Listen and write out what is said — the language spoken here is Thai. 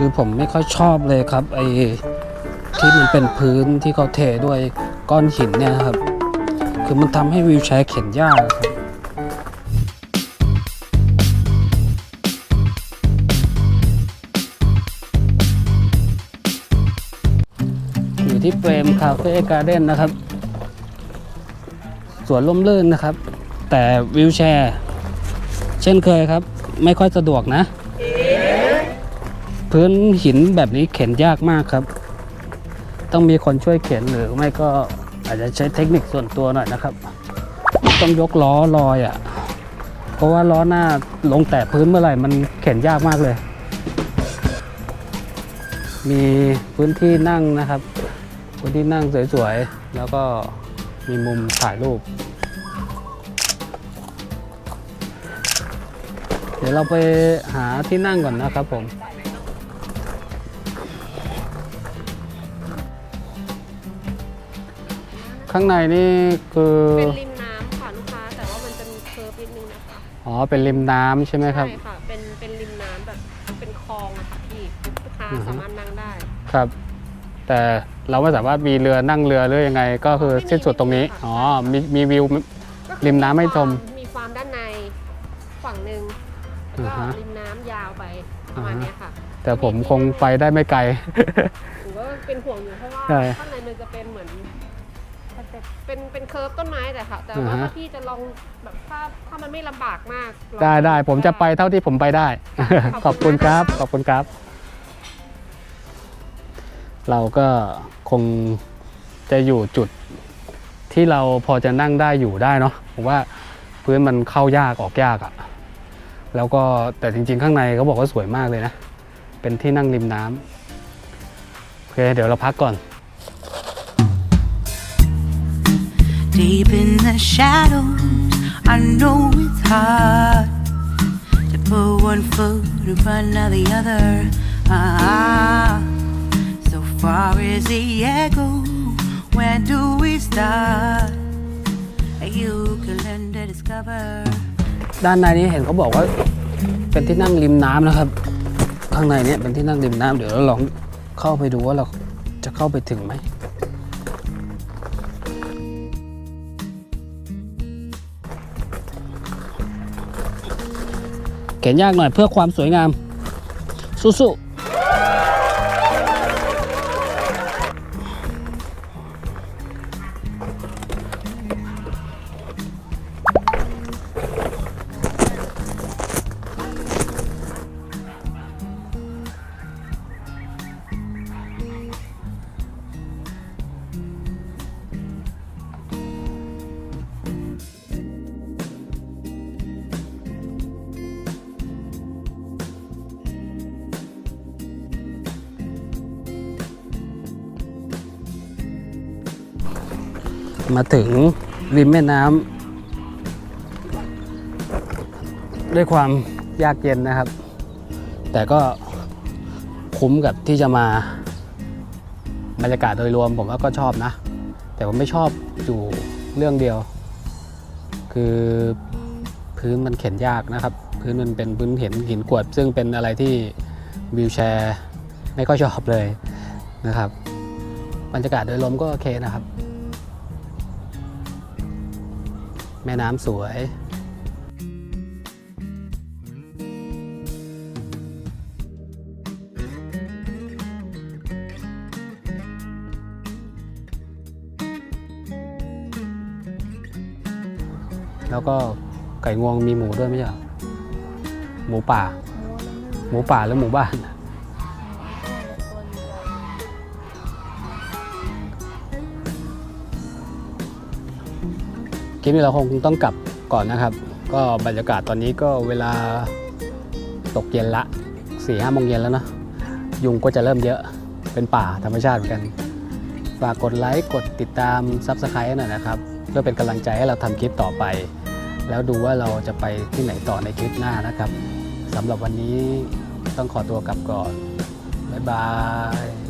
คือผมไม่ค่อยชอบเลยครับไอ้ที่มันเป็นพื้นที่เขาเทด้วยก้อนหินเนี่ยครับ คือมันทำให้วิวแชร์เข็นยากครับอยู่ที่เฟรมคาเฟ่การ์เด้นนะครับ สวนล่มลื่นนะครับ แต่วิวแชร์ เช่นเคยครับ ไม่ค่อยสะดวกนะ พื้นหินแบบนี้เข็นยากมากครับ ต้องมีคนช่วยเข็นหรือไม่ก็อาจจะใช้เทคนิคส่วนตัวหน่อยนะครับ ต้องยกล้อลอยอะ่ะ เพราะว่าล้อหน้าลงแตะพื้นเมื่อไหร่มันเข็นยากมากเลย มีพื้นที่นั่งนะครับ พื้นที่นั่งสวยๆ แล้วก็มีมุมถ่ายรูป เดี๋ยวเราไปหาที่นั่งก่อนนะครับผม ข้างในนี่คือเป็นริมน้ำค่ะลูกค้า แต่ว่ามันจะมีเคิร์ฟนิดนึงนะคะอ๋อเป็นริมน้ำใช่ไหมครับใช่ค่ะเป็นเป็นริมน้ำแบบเป็นคลองอะค่ะพี่ลูกค้าอือฮึสามารถนั่งได้ครับ แต่เราไม่สามารถมีเรือนั่งเรือหรือยังไง ก็คือไม่มีสิ้นสุดตรงนี้ไม่มีค่ะอ๋อมีมีวิวก็คือริมน้ำให้ชมมีฟาร์มด้านในฝั่งหนึ่งแล้วอ่าก็ฮะริมน้ำยาวไปประมาณอ่าฮะเนี้ยค่ะแต่ผมคงไปได้ไม่ไกลหรือว่าเป็นห่วงอยู่เพราะว่าใช่ข้างในมันจะเป็นเหมือน เป็นเป็นเคิร์ฟต้นไม้แต่ค่ะ แต่ว่าอ่าฮะ ถ้าพี่จะลองแบบถ้าถ้ามันไม่ลำบากมากลอง ได้ได้ผมจะไปเท่าที่ผมไปได้ ขขออบบคุคุณณคมากรับนะคะขอบคุณครับ เราก็คงจะอยู่จุดที่เราพอจะนั่งได้อยู่ได้เนาะผมว่าพื้นมันเข้ายากออกยากอะแล้วก็แต่จริง ๆ ข้างในเขาบอกว่าสวยมากเลยนะ เป็นที่นั่งริมน้ำโอเค เดี๋ยวเราพักก่อน Deep in the shadows, I know it's hard to put one foot in front of the other. Ah, so far as the echo, where do we start? You can learn to discover. ด้านในนี้เห็นเขาบอกว่าเป็นที่นั่งริมน้ำนะครับ ข้างในเนี้เป็นที่นั่งริมน้ำเดี๋ยวเราลองเข้าไปดูว่าเราจะเข้าไปถึงไหม เขียนยากหน่อยเพื่อความสวยงามสู้ๆ มาถึงริมแม่น้ำด้วยความยากเย็นนะครับ แต่ก็คุ้มกับที่จะมาบรรยากาศโดยรวมผมว่าก็ชอบนะ แต่ผมไม่ชอบอยู่เรื่องเดียว คือพื้นมันเข็นยากนะครับ พื้นมันเป็นพื้นเห็นหินกรวด ซึ่งเป็นอะไรที่วิวแชร์ ไม่ค่อยชอบเลยนะครับ บรรยากาศโดยรวมก็โอเคนะครับ แม่น้ำสวย แล้วก็ไก่งวงมีหมูด้วยไหม่ใช่เหรอหมูป่า หมูป่าหรือหมูบ้าน ลิปนี้เราคงต้องกลับก่อนนะครับ ก็บรรยากาศตอนนี้ก็เวลาตกเย็นละสี่ห้าโมงเย็นแล้วเนะยุงก็จะเริ่มเยอะเป็นป่าธรรมชาติเหมือนกัน ฝากกดไลค์กดติดตาม Subscribe หน่อยนะครับ เพื่อเป็นกำลังใจให้เราทำคลิปต่อไป แล้วดูว่าเราจะไปที่ไหนต่อในคลิปหน้านะครับสำหรับวันนี้ต้องขอตัวกลับก่อน บ๊ายบาย